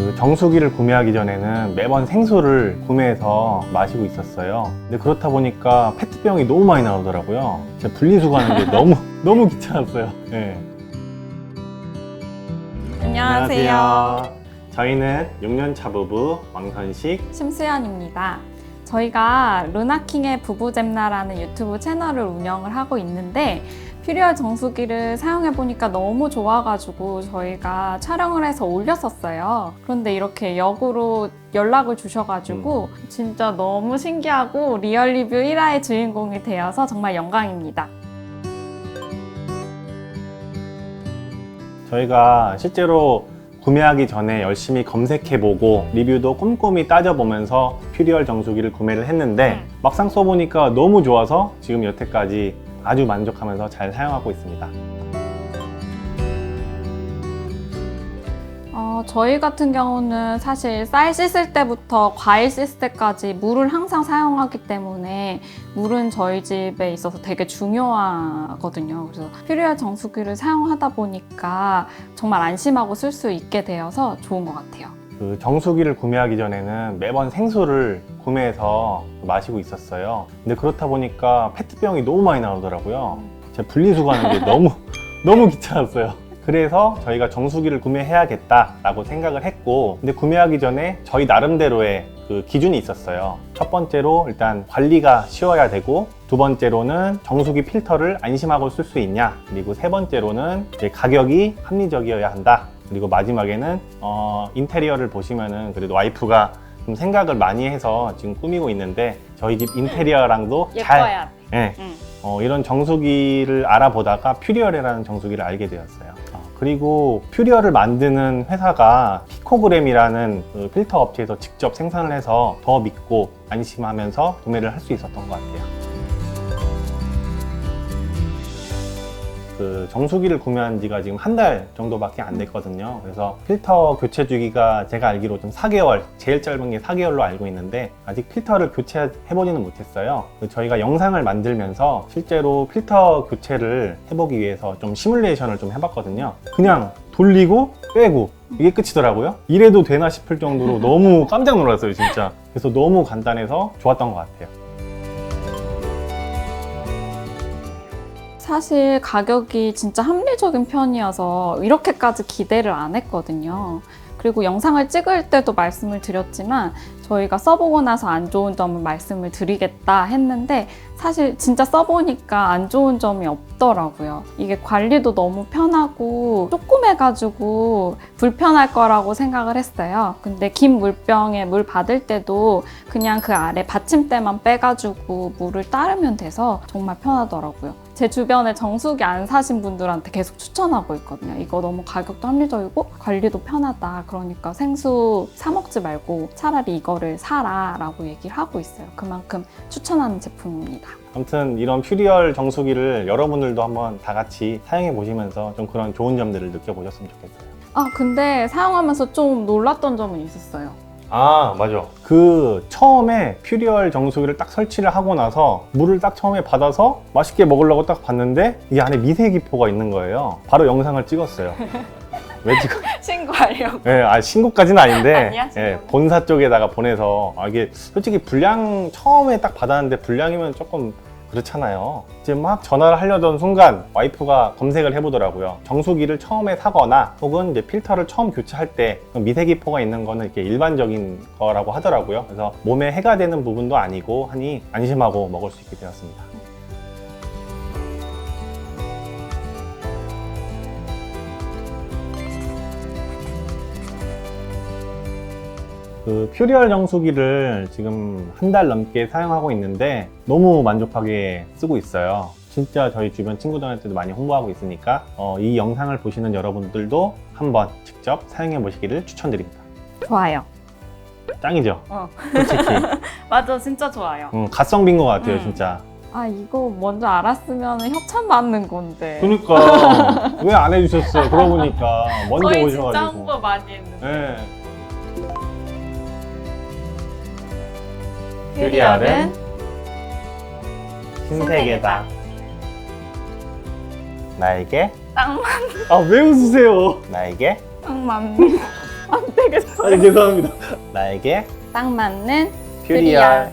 그 정수기를 구매하기 전에는 매번 생수를 구매해서 마시고 있었어요. 근데 그렇다 보니까 페트병이 너무 많이 나오더라고요. 제가 분리수거하는 게 너무 너무 귀찮았어요. 네. 안녕하세요. 저희는 6년 차 부부 왕선식 심수연입니다. 저희가 루나킹의 부부잼나라는 유튜브 채널을 운영을 하고 있는데 퓨리얼 정수기를 사용해 보니까 너무 좋아가지고 저희가 촬영을 해서 올렸었어요. 그런데 이렇게 역으로 연락을 주셔가지고 진짜 너무 신기하고 리얼 리뷰 1화의 주인공이 되어서 정말 영광입니다. 저희가 실제로 구매하기 전에 열심히 검색해보고 리뷰도 꼼꼼히 따져보면서 퓨리얼 정수기를 구매를 했는데 음. 막상 써보니까 너무 좋아서 지금 여태까지 아주 만족하면서 잘 사용하고 있습니다. 어, 저희 같은 경우는 사실 쌀 씻을 때부터 과일 씻을 때까지 물을 항상 사용하기 때문에 물은 저희 집에 있어서 되게 중요하거든요. 그래서 퓨리얼 정수기를 사용하다 보니까 정말 안심하고 쓸 수 있게 되어서 좋은 것 같아요. 그 정수기를 구매하기 전에는 매번 생수를 구매해서 마시고 있었어요. 근데 그렇다 보니까 페트병이 너무 많이 나오더라고요. 제가 분리수거하는 게 너무 너무 귀찮았어요. 그래서 저희가 정수기를 구매해야겠다라고 생각을 했고, 근데 구매하기 전에 저희 나름대로의 그 기준이 있었어요. 첫 번째로 일단 관리가 쉬워야 되고, 두 번째로는 정수기 필터를 안심하고 쓸 수 있냐, 그리고 세 번째로는 가격이 합리적이어야 한다. 그리고 마지막에는 어, 인테리어를 보시면은 그래도 와이프가 좀 생각을 많이 해서 지금 꾸미고 있는데 저희 집 인테리어랑도 잘 예뻐야 돼. 예, 응. 어, 이런 정수기를 알아보다가 퓨리얼이라는 정수기를 알게 되었어요. 어, 그리고 퓨리얼을 만드는 회사가 피코그램이라는 그 필터 업체에서 직접 생산을 해서 더 믿고 안심하면서 구매를 할 수 있었던 것 같아요. 그 정수기를 구매한 지가 지금 한 달 정도밖에 안 됐거든요. 그래서 필터 교체 주기가 제가 알기로 좀 4개월, 제일 짧은 게 4개월로 알고 있는데 아직 필터를 교체해보지는 못했어요. 그 저희가 영상을 만들면서 실제로 필터 교체를 해보기 위해서 좀 시뮬레이션을 좀 해봤거든요. 그냥 돌리고 빼고 이게 끝이더라고요. 이래도 되나 싶을 정도로 너무 깜짝 놀랐어요, 진짜. 그래서 너무 간단해서 좋았던 것 같아요. 사실 가격이 진짜 합리적인 편이어서 이렇게까지 기대를 안 했거든요. 그리고 영상을 찍을 때도 말씀을 드렸지만 저희가 써보고 나서 안 좋은 점을 말씀을 드리겠다 했는데 사실 진짜 써보니까 안 좋은 점이 없더라고요. 이게 관리도 너무 편하고 조그매가지고 불편할 거라고 생각을 했어요. 근데 긴 물병에 물 받을 때도 그냥 그 아래 받침대만 빼가지고 물을 따르면 돼서 정말 편하더라고요. 제 주변에 정수기 안 사신 분들한테 계속 추천하고 있거든요. 이거 너무 가격도 합리적이고 관리도 편하다. 그러니까 생수 사 먹지 말고 차라리 이거 를 사라라고 얘기를 하고 있어요. 그만큼 추천하는 제품입니다. 아무튼 이런 퓨리얼 정수기를 여러분들도 한번 다 같이 사용해 보시면서 좀 그런 좋은 점들을 느껴보셨으면 좋겠어요. 아 근데 사용하면서 좀 놀랐던 점은 있었어요. 아, 맞아. 그 처음에 퓨리얼 정수기를 딱 설치를 하고 나서 물을 딱 처음에 받아서 맛있게 먹으려고 딱 봤는데 이 안에 미세기포가 있는 거예요. 바로 영상을 찍었어요. 왜 찍어? 신고하려고. 예, 아, 신고까지는 아닌데, 아니야, 신고는? 예, 본사 쪽에다가 보내서, 아, 이게 솔직히 분량 처음에 딱 받았는데 분량이면 조금 그렇잖아요. 이제 막 전화를 하려던 순간 와이프가 검색을 해보더라고요. 정수기를 처음에 사거나 혹은 이제 필터를 처음 교체할 때 미세기포가 있는 거는 이렇게 일반적인 거라고 하더라고요. 그래서 몸에 해가 되는 부분도 아니고 하니 안심하고 먹을 수 있게 되었습니다. 그 퓨리얼 정수기를 지금 한 달 넘게 사용하고 있는데 너무 만족하게 쓰고 있어요. 진짜 저희 주변 친구들한테도 많이 홍보하고 있으니까 어, 이 영상을 보시는 여러분들도 한번 직접 사용해 보시기를 추천드립니다. 좋아요. 짱이죠? 어. 솔직히 맞아, 진짜 좋아요. 음, 가성비인 것 같아요, 음. 진짜. 아 이거 먼저 알았으면 협찬 받는 건데. 그러니까 왜 안 해주셨어요? 그러고 보니까 먼저 저희 진짜 오셔가지고. 홍보 많이 했는데. 네. 퓨리얼은 신세계다. 나에게 땅만 아 왜 웃으세요? 나에게 땅만 안 되겠어. 아니 죄송합니다. 나에게 딱 맞는 퓨리알